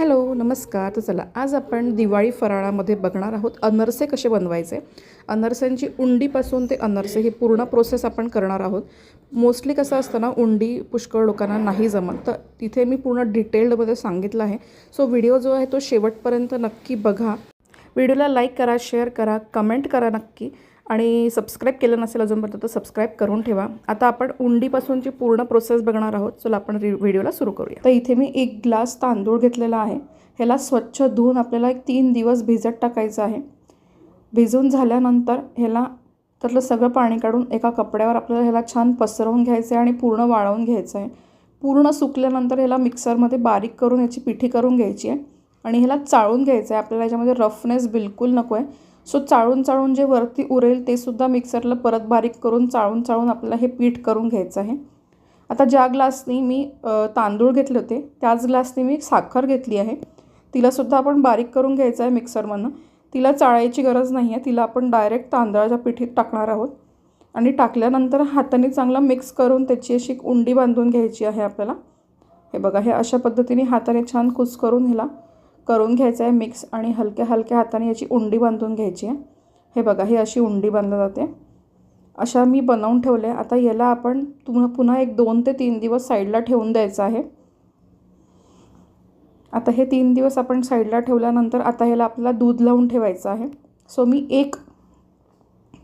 Hello नमस्कार. तर चला आज आपण दिवाळी फराळामध्ये बघणार आहोत अनरसे कसे बनवायचे. अनरसेंची उंडीपासून ते अनरसे ही पूर्ण प्रोसेस आपण करणार आहोत. मोस्टली कसं असतं ना उंडी पुष्कळ लोकांना नाही जमत. तर तिथे मी पूर्ण डिटेल्डमध्ये सांगितलं आहे. सो व्हिडिओ जो आहे तो शेवटपर्यंत नक्की बघा. व्हिडिओला लाईक करा शेअर करा कमेंट करा नक्की. आणि सबस्क्राईब केलं नसेल अजूनपर्यंत तर सबस्क्राईब करून ठेवा. आता आपण उंडीपासूनची पूर्ण प्रोसेस बघणार आहोत. चला आपण रि व्हिडिओला सुरू करूया. तर इथे मी एक ग्लास तांदूळ घेतलेला आहे. ह्याला स्वच्छ धुवून आपल्याला एक तीन दिवस भिजत टाकायचं आहे. भिजून झाल्यानंतर ह्याला त्यातलं सगळं पाणी काढून एका कपड्यावर आपल्याला ह्याला छान पसरवून घ्यायचं आहे आणि पूर्ण वाळवून घ्यायचं आहे पूर्ण सुकल्यानंतर ह्याला मिक्सरमध्ये बारीक करून याची पिठी करून घ्यायची आहे. आणि ह्याला चाळून घ्यायचं आहे आपल्याला याच्यामध्ये रफनेस बिलकुल नको आहे सो चाळून चाळून जे वरती उरेल ते सुद्धा मिक्सरला परत बारीक करून चाळून चाळून आपल्याला हे पीठ करून घ्यायचं आहे. आता ज्या ग्लासनी मी तांदूळ घेतले होते त्याच ग्लासनी मी साखर घेतली आहे. तिलासुद्धा आपण बारीक करून घ्यायचं आहे मिक्सरमधनं. तिला चाळायची गरज नाही आहे तिला आपण डायरेक्ट तांदळाच्या पिठीत टाकणार आहोत. आणि टाकल्यानंतर हाताने चांगला मिक्स करून त्याची अशी एक उंडी बांधून घ्यायची आहे आपल्याला. हे बघा हे अशा पद्धतीने हाताने छान कुस करून ह्याला करून घ्यायचं आहे मिक्स आणि हलक्या हलक्या हाताने याची उंडी बांधून घ्यायची आहे. हे बघा ही अशी उंडी बांधली जाते. अशा मी बनवून ठेवले आता याला आपण पुन्हा पुन्हा एक दोन ते तीन दिवस साईडला ठेवून द्यायचं आहे. आता हे तीन दिवस आपण साईडला ठेवल्यानंतर आता ह्याला आपल्याला दूध लावून ठेवायचं आहे. सो मी एक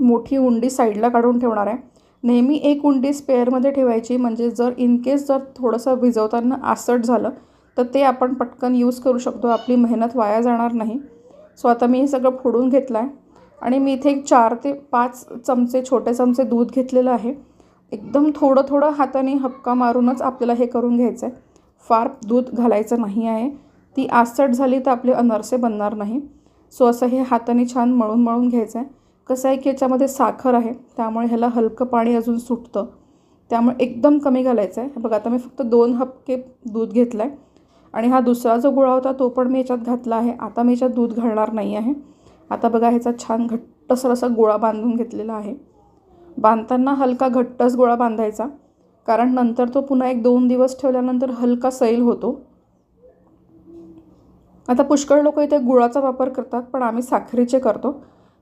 मोठी उंडी साईडला काढून ठेवणार आहे. नेहमी एक उंडी स्पेअरमध्ये ठेवायची. म्हणजे जर इन केस जर थोडंसं भिजवताना आसट झालं तर ते आपण पटकन यूज करू शकतो. आपली मेहनत वाया जाणार नाही. सो आता मी हे सगळं फोडून घेतलं आहे आणि मी इथे एक चार ते पाच चमचे छोटे चमचे दूध घेतलेलं आहे. एकदम थोडं थोडं हाताने हपका मारूनच आपल्याला हे करून घ्यायचं आहे फार दूध घालायचं नाही आहे. ती आसट झाली तर आपले अनरसे बनणार नाही. सो असं हे हाताने छान मळून मळून घ्यायचं आहे कसं आहे की याच्यामध्ये साखर आहे. त्यामुळे ह्याला हलकं पाणी अजून सुटतं. त्यामुळे एकदम कमी घालायचं आहे बघा आता मी फक्त दोन हपके दूध घेतलं आहे आणि हा दुसरा जो गोळा होता तो पण मी याच्यात घातला आहे. आता मी याच्यात दूध घालणार नाही आहे. आता बघा ह्याचा छान घट्टसर असा गोळा बांधून घेतलेला आहे. बांधताना हलका घट्टच गोळा बांधायचा. कारण नंतर तो पुन्हा एक दोन दिवस ठेवल्यानंतर हलका सैल होतो. आता पुष्कळ लोक इथे गुळाचा वापर करतात पण आम्ही साखरेचे करतो.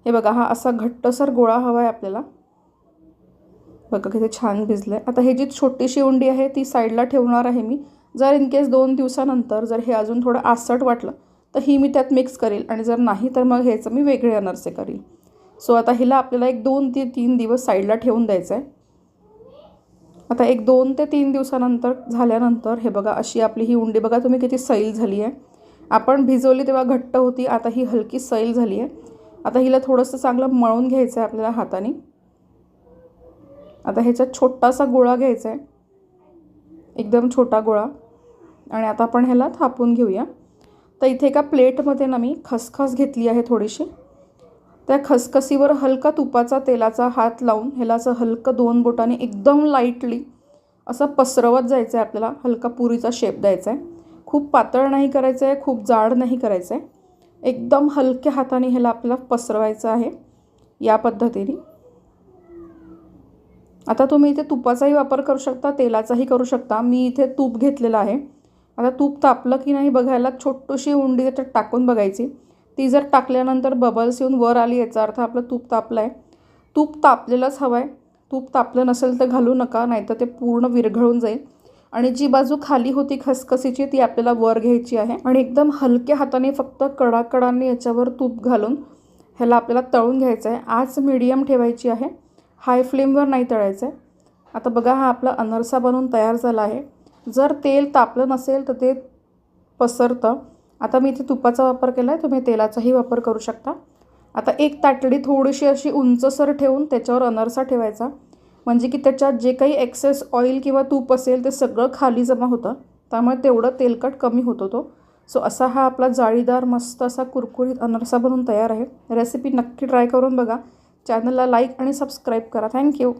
हे बघा हा असा घट्टसर गोळा हवा आहे आपल्याला. बघा किती छान भिजलं आहे आता ही जी छोटीशी उंडी आहे ती साईडला ठेवणार आहे मी. जर इन केस दोन दिवसानंतर जर हे अजून थोडं आसट वाटलं तर ही मी त्यात मिक्स करेल. आणि जर नाही तर मग ह्याचं मी वेगळे अनरसे करील. सो आता हिला आपल्याला एक दोन ते तीन दिवस साईडला ठेवून द्यायचं आहे आता एक दोन ते तीन दिवसानंतर झाल्यानंतर हे बघा अशी आपली ही उंडी. बघा तुम्ही किती सैल झाली आहे. आपण भिजवली तेव्हा घट्ट होती आता ही हलकी सैल झाली आहे. आता हिला थोडंसं चांगलं मळून घ्यायचं आहे आपल्याला हाताने. आता ह्याच्यात छोटासा गोळा घ्यायचा आहे एकदम छोटा गोळा. आणि आता आपण ह्याला थापून घेऊया. तर इथे एका प्लेटमध्ये ना मी खसखस घेतली आहे थोडीशी. त्या खसखसीवर हलका तुपाचा तेलाचा हात लावून ह्याला असं हलकं दोन बोटाने एकदम लाईटली असं पसरवत जायचं आहे आपल्याला. हलका पुरीचा शेप द्यायचा आहे खूप पातळ नाही करायचं आहे खूप जाड नाही करायचं आहे एकदम हलक्या हाताने ह्याला आपल्याला पसरवायचं आहे या पद्धतीने. आता तुम्ही इथे तुपाचाही वापर करू शकता तेलाचाही करू शकता. मी इथे तूप घेतलेलं आहे. आता तूप तापलं की नाही बघायला छोटीशी उंडी त्याच्यात टाकून बघायची. ती जर टाकल्यानंतर बबल्स येऊन वर आली याचा अर्थ आपलं तूप तापलं आहे तूप तापलेलंच हवं आहे तूप तापलं नसेल तर घालू नका नाहीतर ते पूर्ण विरघळून जाईल. आणि जी बाजू खाली होती खसखसीची ती आपल्याला वर घ्यायची आहे. आणि एकदम हलक्या हाताने फक्त कडाकडांनी याच्यावर तूप घालून ह्याला आपल्याला तळून घ्यायचं आहे. आज मीडियम ठेवायची आहे. हाय फ्लेमवर नाही तळायचं आहे आता बघा हा आपला अनरसा बनवून तयार झाला आहे. जर तेल तापलं नसेल तर ते पसरतं. आता मी इथे तुपाचा वापर केला आहे तुम्ही तेलाचाही वापर करू शकता. आता एक ताटडी थोडीशी अशी उंचसर ठेवून त्याच्यावर अनरसा ठेवायचा. म्हणजे की त्याच्यात जे काही एक्सेस ऑइल किंवा तूप असेल ते सगळं खाली जमा होतं. त्यामुळे तेवढं तेलकट कमी होतो तो. सो असा हा आपला जाळीदार मस्त असा कुरकुरीत अनरसा बनवून तयार आहे. रेसिपी नक्की ट्राय करून बघा. चॅनलला लाईक आणि सबस्क्राईब करा. थँक्यू